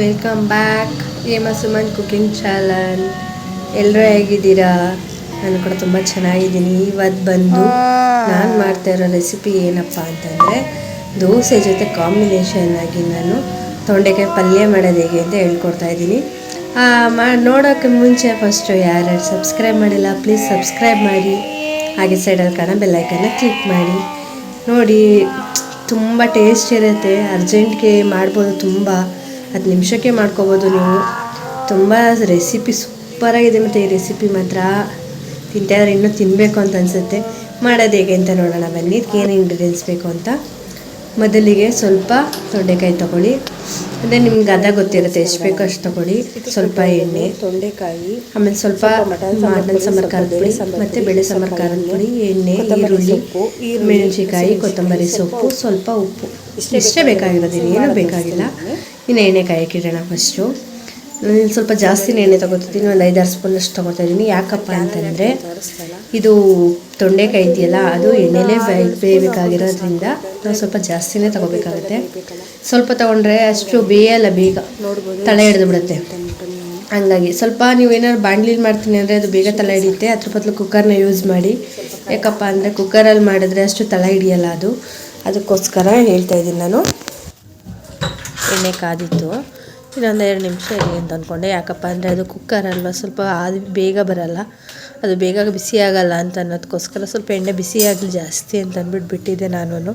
Welcome back Hema Suman cooking challan ಎಲ್ಲರೂ ಹೇಗಿದ್ದೀರಾ? ನಾನು ಕೂಡ ತುಂಬ ಚೆನ್ನಾಗಿದ್ದೀನಿ. ಇವತ್ತು ಬಂದು ನಾನು ಮಾಡ್ತಾ ಇರೋ ರೆಸಿಪಿ ಏನಪ್ಪ ಅಂತಂದರೆ ದೋಸೆ ಜೊತೆ ಕಾಂಬಿನೇಷನ್ ಆಗಿ ನಾನು ತೊಂಡೆಕಾಯಿ ಪಲ್ಯ ಮಾಡೋದು ಹೇಗೆ ಅಂತ ಹೇಳ್ಕೊಡ್ತಾ ಇದ್ದೀನಿ. ಮಾ ನೋಡೋಕ್ಕೆ ಮುಂಚೆ ಫಸ್ಟು ಯಾರ್ಯಾರು ಸಬ್ಸ್ಕ್ರೈಬ್ ಮಾಡಿಲ್ಲ ಪ್ಲೀಸ್ ಸಬ್ಸ್ಕ್ರೈಬ್ ಮಾಡಿ. ಹಾಗೆ ಸೈಡಲ್ಲಿ ಕಾಣೋ ಬೆಲ್ಲೈಕನ್ನ ಕ್ಲಿಕ್ ಮಾಡಿ. ನೋಡಿ ತುಂಬ ಟೇಸ್ಟ್ ಇರುತ್ತೆ. ಅರ್ಜೆಂಟ್ಗೆ ಮಾಡ್ಬೋದು ತುಂಬ. ಹತ್ತು ನಿಮಿಷಕ್ಕೆ ಮಾಡ್ಕೋಬೋದು ನೀವು. ತುಂಬ ರೆಸಿಪಿ ಸೂಪರಾಗಿದೆ ಮತ್ತು ಈ ರೆಸಿಪಿ ಮಾತ್ರ. ತಿಂತಾಯಿದ್ರೆ ಇನ್ನೂ ತಿನ್ನಬೇಕು ಅಂತ ಅನಿಸುತ್ತೆ. ಮಾಡೋದು ಹೇಗೆ ಅಂತ ನೋಡೋಣ ಬನ್ನಿ. ಏನು ಇಂಗ್ರೀಡಿಯೆಂಟ್ಸ್ ಬೇಕು ಅಂತ. ಮೊದಲಿಗೆ ಸ್ವಲ್ಪ ತೊಂಡೆಕಾಯಿ ತೊಗೊಳ್ಳಿ. ಅಂದರೆ ನಿಮ್ಗೆ ಅದ ಗೊತ್ತಿರುತ್ತೆ, ಎಷ್ಟು ಬೇಕೋ ಅಷ್ಟು ತೊಗೊಳ್ಳಿ. ಸ್ವಲ್ಪ ಎಣ್ಣೆ ತೊಂಡೆಕಾಯಿ ಆಮೇಲೆ ಸ್ವಲ್ಪ ಮಟನ್ ಸಾಂಬಾರು, ಖಾರದ ಪುಡಿ, ಮತ್ತು ಬೇಳೆ ಸಾಂಬಾರು, ಖಾರದ ಪುಡಿ, ಎಣ್ಣೆ, ಈರುಳ್ಳಿ, ಮೆಣಸಿನಕಾಯಿ, ಕೊತ್ತಂಬರಿ ಸೊಪ್ಪು, ಸ್ವಲ್ಪ ಉಪ್ಪು. ಇಷ್ಟೇ ಬೇಕಾಗಿರೋದು ಇನ್ನೇನು ಬೇಕಾಗಿಲ್ಲ. ಇನ್ನು ಎಣ್ಣೆ ಕಾಯಕ್ಕಿಡೋಣ ಫಸ್ಟು ನಾನು ಸ್ವಲ್ಪ ಜಾಸ್ತಿನೇ ಎಣ್ಣೆ ತೊಗೊತಿದ್ದೀನಿ. ಒಂದು ಐದಾರು ಸ್ಪೂನ್ ಅಷ್ಟು ತೊಗೊತಾ ಇದ್ದೀನಿ ಯಾಕಪ್ಪ ಅಂತಂದರೆ ಇದು ತೊಂಡೆಕಾಯಿ ಇದೆಯಲ್ಲ, ಅದು ಎಣ್ಣೆಲೇ ಬೇಯಬೇಕಾಗಿರೋದ್ರಿಂದ ನಾವು ಸ್ವಲ್ಪ ಜಾಸ್ತಿನೇ ತೊಗೋಬೇಕಾಗುತ್ತೆ. ಸ್ವಲ್ಪ ತೊಗೊಂಡ್ರೆ ಅಷ್ಟು ಬೇಯಲ್ಲ ಬೇಗ. ತಲೆ ಹಿಡಿದು ಬಿಡುತ್ತೆ. ಹಂಗಾಗಿ ಸ್ವಲ್ಪ ನೀವೇನಾದ್ರು ಬಾಣಲಿಲಿ ಮಾಡ್ತೀನಿ ಅಂದರೆ ಅದು ಬೇಗ ತಲೆ ಹಿಡಿಯುತ್ತೆ. ಅದ್ರ ಬದಲು ಕುಕ್ಕರ್ನ ಯೂಸ್ ಮಾಡಿ. ಯಾಕಪ್ಪ ಅಂದರೆ ಕುಕ್ಕರಲ್ಲಿ ಮಾಡಿದ್ರೆ ಅಷ್ಟು ತಲೆ ಹಿಡಿಯಲ್ಲ ಅದು. ಅದಕ್ಕೋಸ್ಕರ ಹೇಳ್ತಾ ಇದ್ದೀನಿ ನಾನು. ಎಣ್ಣೆ ಕಾದಿತ್ತು. ಇನ್ನೊಂದು ಎರಡು ನಿಮಿಷ ಇರಲಿ ಅಂತ ಅಂದ್ಕೊಂಡೆ. ಯಾಕಪ್ಪ ಅಂದರೆ ಅದು ಕುಕ್ಕರ್ ಅಲ್ವ, ಸ್ವಲ್ಪ ಅದು ಬೇಗ ಬರಲ್ಲ. ಅದು ಬೇಗ ಬಿಸಿ ಆಗಲ್ಲ ಅಂತ ಅನ್ನೋದಕ್ಕೋಸ್ಕರ ಸ್ವಲ್ಪ ಎಣ್ಣೆ ಬಿಸಿ ಆಗಲಿ ಜಾಸ್ತಿ ಅಂತ ಅಂದ್ಬಿಟ್ಟು ಬಿಟ್ಟಿದ್ದೆ ನಾನು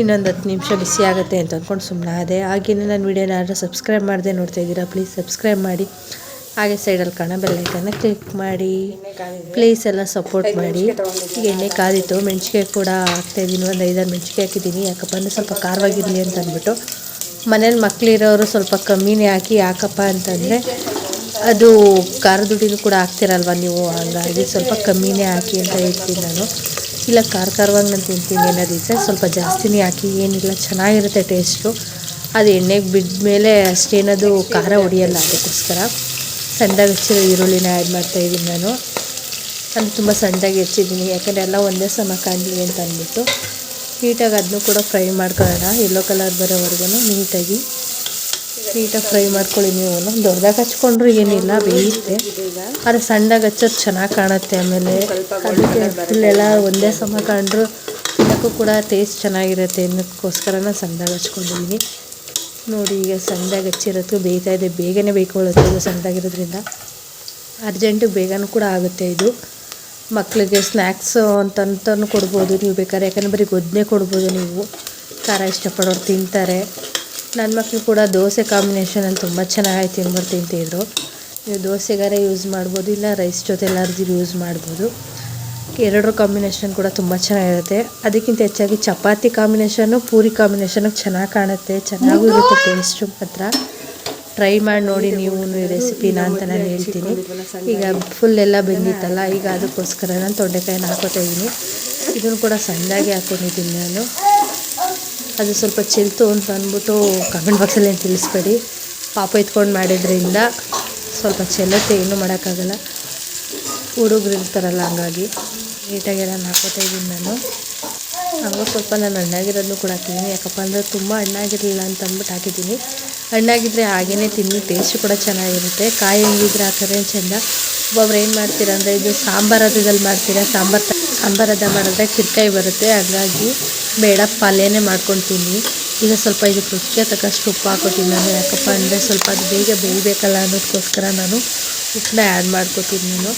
ಇನ್ನೊಂದು ಹತ್ತು ನಿಮಿಷ ಬಿಸಿ ಆಗುತ್ತೆ ಅಂತ ಅಂದ್ಕೊಂಡು ಸುಮ್ಮನೆ ಅದೇ ಹಾಗೆಯೇ ನಾನು ವೀಡಿಯೋನ ಯಾರು ಸಬ್ಸ್ಕ್ರೈಬ್ ಮಾಡದೆ ನೋಡ್ತಾ ಇದ್ದೀರಾ ಪ್ಲೀಸ್ ಸಬ್ಸ್ಕ್ರೈಬ್ ಮಾಡಿ. ಹಾಗೆ ಸೈಡಲ್ಲಿ ಕಾಣೋ ಬೆಲ್ಲೈಕನ್ನ ಕ್ಲಿಕ್ ಮಾಡಿ. ಪ್ಲೀಸ್ ಎಲ್ಲ ಸಪೋರ್ಟ್ ಮಾಡಿ. ಈಗ ಎಣ್ಣೆ ಕಾದಿತ್ತು ಮೆಣಸಿಗೆ ಕೂಡ ಹಾಕ್ತಾಯಿದ್ದೀನಿ ಒಂದು ಐದಾರು ಮೆಣಸಿಗೆ ಹಾಕಿದ್ದೀನಿ. ಯಾಕಪ್ಪ ಅಂದರೆ ಸ್ವಲ್ಪ ಖಾರವಾಗಿರಲಿ ಅಂತ ಅಂದ್ಬಿಟ್ಟು. ಮನೇಲಿ ಮಕ್ಕಳಿರೋರು ಸ್ವಲ್ಪ ಕಮ್ಮಿನೇ ಹಾಕಿ, ಯಾಕಪ್ಪ ಅಂತಂದರೆ ಅದು ಖಾರದ ದುಡ್ಡಿನೂ ಕೂಡ ಹಾಕ್ತಿರಲ್ವ ನೀವು? ಹಂಗಾಗಿ ಸ್ವಲ್ಪ ಕಮ್ಮಿನೇ ಹಾಕಿ ಅಂತ ಹೇಳ್ತೀನಿ ನಾನು. ಇಲ್ಲ, ಖಾರ ಖಾರವಾಗಿ ನಾನು ತಿಂತೀನಿ ಅನ್ನೋದಿದ್ರೆ ಸ್ವಲ್ಪ ಜಾಸ್ತಿನೇ ಹಾಕಿ, ಏನಿಲ್ಲ, ಚೆನ್ನಾಗಿರುತ್ತೆ ಟೇಸ್ಟು. ಅದು ಎಣ್ಣೆಗೆ ಬಿದ್ದಮೇಲೆ ಅಷ್ಟೇನದು ಖಾರ ಹೊಡಿಯಲ್ಲ ಅದಕ್ಕೋಸ್ಕರ. ಸಣ್ಣದಾಗಿ ಹೆಚ್ಚಿರೋ ಈರುಳ್ಳಿನ ಆ್ಯಡ್ ಮಾಡ್ತಾಯಿದ್ದೀನಿ ನಾನು. ನಾನು ತುಂಬ ಸಣ್ಣದಾಗಿ ಹೆಚ್ಚಿದ್ದೀನಿ, ಯಾಕಂದರೆ ಎಲ್ಲ ಒಂದೇ ಸಮ ಕಾಣಲಿ ಅಂತ ಅಂದ್ಬಿಟ್ಟು. ನೀಟಾಗಿ ಅದನ್ನು ಕೂಡ ಫ್ರೈ ಮಾಡ್ಕೊಳ್ಳೋಣ. ಯೆಲ್ಲೋ ಕಲರ್ ಬರೋವರೆಗೂ ನೀಟಾಗಿ ನೀಟಾಗಿ ಫ್ರೈ ಮಾಡ್ಕೊಳ್ಳಿ ನೀವು. ದೊಡ್ಡದಾಗಿ ಹಚ್ಕೊಂಡ್ರು ಏನಿಲ್ಲ ಬೇಯುತ್ತೆ ಆದರೆ ಸಣ್ಣದಾಗಿ ಹಚ್ಚೋದು ಚೆನ್ನಾಗಿ ಕಾಣುತ್ತೆ ಆಮೇಲೆ. ಅದಕ್ಕೆ ಫುಲ್ಲೆಲ್ಲ ಒಂದೇ ಸಮ ಕಂಡ್ರು ಅದಕ್ಕೂ ಕೂಡ ಟೇಸ್ಟ್ ಚೆನ್ನಾಗಿರುತ್ತೆ. ಅನ್ನೋಕ್ಕೋಸ್ಕರ ಸಣ್ಣದಾಗಿ ಹಚ್ಕೊಂಡಿದ್ದೀನಿ ನೋಡಿ, ಈಗ ಸಣ್ಣದಾಗಿ ಹಚ್ಚಿರೋದು ಬೇಯ್ತಾ ಇದೆ. ಬೇಗನೆ ಬೇಯ್ಕೊಳ್ಳುತ್ತೆ ಇದು ಸಣ್ಣದಾಗಿರೋದ್ರಿಂದ. ಅರ್ಜೆಂಟು ಬೇಗನೂ ಕೂಡ ಆಗುತ್ತೆ ಇದು. ಮಕ್ಕಳಿಗೆ ಸ್ನ್ಯಾಕ್ಸು ಅಂತಂತೂ ಕೊಡ್ಬೋದು, ನೀವು ಬೇಕಾದ್ರೆ. ಯಾಕಂದರೆ ಬರೀ ಗೊದ್ದನೆ ಕೊಡ್ಬೋದು ನೀವು. ಖಾರ ಇಷ್ಟಪಡೋರು ತಿಂತಾರೆ. ನನ್ನ ಮಕ್ಕಳು ಕೂಡ ದೋಸೆ ಕಾಂಬಿನೇಷನಲ್ಲಿ ತುಂಬ ಚೆನ್ನಾಗಿ ತಿನ್ಬಾರ್ದು ತಿಂತಿದ್ರು ನೀವು ದೋಸೆಗಾರೆ ಯೂಸ್ ಮಾಡ್ಬೋದು, ಇಲ್ಲ ರೈಸ್ ಜೊತೆ ಎಲ್ಲರಿಗೂ ಯೂಸ್ ಮಾಡ್ಬೋದು. ಎರಡರ ಕಾಂಬಿನೇಷನ್ ಕೂಡ ತುಂಬ ಚೆನ್ನಾಗಿರುತ್ತೆ. ಅದಕ್ಕಿಂತ ಹೆಚ್ಚಾಗಿ ಚಪಾತಿ ಕಾಂಬಿನೇಷನ್ನು ಪೂರಿ ಕಾಂಬಿನೇಷನು ಚೆನ್ನಾಗಿ ಕಾಣುತ್ತೆ. ಚೆನ್ನಾಗೂ ಇರುತ್ತೆ ಟೇಸ್ಟು ಮಾತ್ರ. ಟ್ರೈ ಮಾಡಿ ನೋಡಿ ನೀವು ರೆಸಿಪಿನ ಅಂತ ನಾನು ಹೇಳ್ತೀನಿ. ಈಗ ಫುಲ್ ಎಲ್ಲ ಬೆಂದಿತ್ತಲ್ಲ, ಈಗ ಅದಕ್ಕೋಸ್ಕರ ನಾನು ತೊಂಡೆಕಾಯಿನ ಹಾಕೋತಾ ಇದ್ದೀನಿ ಇದನ್ನು ಕೂಡ ಸಣ್ಣದಾಗಿ ಹಾಕೊಂಡಿದ್ದೀನಿ ನಾನು. ಅದು ಸ್ವಲ್ಪ ಚೆಲ್ತು ಅಂತ ಅಂದ್ಬಿಟ್ಟು ಕಮೆಂಟ್ ಬಾಕ್ಸಲ್ಲಿ ಏನು ತಿಳಿಸ್ಬೇಡಿ. ಪಾಪ ಎತ್ಕೊಂಡು ಮಾಡಿದ್ರಿಂದ ಸ್ವಲ್ಪ ಚೆಲ್ಲುತ್ತೆ ಏನೂ ಮಾಡೋಕ್ಕಾಗಲ್ಲ. ಹುಡುಗರು ಇರ್ತಾರಲ್ಲ, ಹಂಗಾಗಿ ನೀಟಾಗಿ ನಾನು ಹಾಕೋತಾ ಇದ್ದೀನಿ ನಾನು. ಹಂಗೆ ಸ್ವಲ್ಪ ನಾನು ಹಣ್ಣಾಗಿರೋದನ್ನು ಕೂಡ ಹಾಕಿದ್ದೀನಿ ಯಾಕಪ್ಪ ಅಂದರೆ ತುಂಬ ಹಣ್ಣಾಗಿರಲಿಲ್ಲ ಅಂತ ಅಂದ್ಬಿಟ್ಟು ಹಾಕಿದ್ದೀನಿ ಹಣ್ಣಾಗಿದ್ದರೆ ಹಾಗೇ ತಿನ್ನಿ ಟೇಸ್ಟ್ ಕೂಡ ಚೆನ್ನಾಗಿರುತ್ತೆ. ಕಾಯಿ ಹೆಂಗಿದ್ರೆ ಹಾಕಿದ್ರೆ ಚೆಂದ. ಒಬ್ಬೊಬ್ರು ಏನು ಮಾಡ್ತೀರಾ ಅಂದರೆ, ಇದು ಸಾಂಬಾರು ಅದ್ರಲ್ಲಿ ಮಾಡ್ತೀರಾ? ಸಾಂಬಾರು ತ, ಸಾಂಬಾರು ಅದ ಮಾಡಿದ್ರೆ ಕಿರ್ಕಾಯಿ ಬರುತ್ತೆ. ಹಾಗಾಗಿ ಬೇಡ, ಪಲ್ಯನೇ ತಿನ್ನಿ. ಈಗ ಸ್ವಲ್ಪ ಇದು ರುಚಿಗೆ ತಕ್ಕಷ್ಟು ಉಪ್ಪು ಹಾಕೋತೀನಿ ನಾನು. ಯಾಕಪ್ಪ ಅಂದರೆ ಸ್ವಲ್ಪ ಅದು ಬೇಗ ಬೇಯಬೇಕಲ್ಲ ಅನ್ನೋದಕ್ಕೋಸ್ಕರ ನಾನು ಉಪ್ಪನ್ನ ಆ್ಯಡ್ ಮಾಡ್ಕೋತೀನಿ ನಾನು.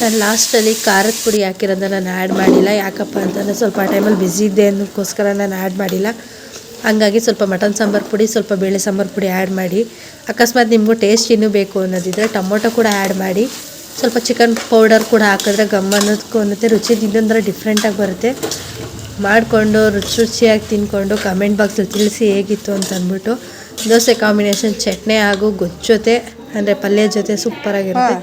ನಾನು ಲಾಸ್ಟಲ್ಲಿ ಖಾರದ ಪುಡಿ ಹಾಕಿರೋದನ್ನ ನಾನು ಆ್ಯಡ್ ಮಾಡಿಲ್ಲ. ಯಾಕಪ್ಪ ಅಂತಂದರೆ ಸ್ವಲ್ಪ ಆ ಟೈಮಲ್ಲಿ ಬ್ಯುಸಿ ಇದ್ದೆ ಅನ್ನೋದಕ್ಕೋಸ್ಕರ ನಾನು ಆ್ಯಡ್ ಮಾಡಿಲ್ಲ. ಹಂಗಾಗಿ ಸ್ವಲ್ಪ ಮಟನ್ ಸಾಂಬಾರು ಪುಡಿ ಸ್ವಲ್ಪ ಬೇಳೆ ಸಾಂಬಾರು ಪುಡಿ ಆ್ಯಡ್ ಮಾಡಿ ಅಕಸ್ಮಾತ್ ನಿಮಗೂ ಟೇಸ್ಟ್ ಇನ್ನೂ ಬೇಕು ಅನ್ನೋದಿದ್ರೆ ಟೊಮೊಟೊ ಕೂಡ ಆ್ಯಡ್ ಮಾಡಿ ಸ್ವಲ್ಪ ಚಿಕನ್ ಪೌಡರ್ ಕೂಡ ಹಾಕಿದ್ರೆ ಗಮ್ ಅನ್ನೋದಕ್ಕೂ ಅನ್ನತ್ತೆ ರುಚಿ ಇನ್ನೊಂಥರ ಡಿಫ್ರೆಂಟಾಗಿ ಬರುತ್ತೆ. ಮಾಡಿಕೊಂಡು ರುಚಿ ರುಚಿಯಾಗಿ ತಿಂದ್ಕೊಂಡು ಕಮೆಂಟ್ ಬಾಕ್ಸಲ್ಲಿ ತಿಳಿಸಿ ಹೇಗಿತ್ತು ಅಂತ ಅಂದ್ಬಿಟ್ಟು ದೋಸೆ ಕಾಂಬಿನೇಷನ್ ಚಟ್ನಿ ಹಾಗೂ ಗೊಜ್ಜೊತೆ ಅಂದರೆ ಪಲ್ಯ ಜೊತೆ ಸೂಪರಾಗಿರುತ್ತೆ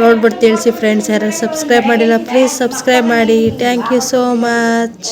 ನೋಡ್ಬಿಟ್ಟು ತಿಳಿಸಿ ಫ್ರೆಂಡ್ಸ್ ಯಾರು ಸಬ್ಸ್ಕ್ರೈಬ್ ಮಾಡಿಲ್ಲ ಪ್ಲೀಸ್ ಸಬ್ಸ್ಕ್ರೈಬ್ ಮಾಡಿ. Thank you so much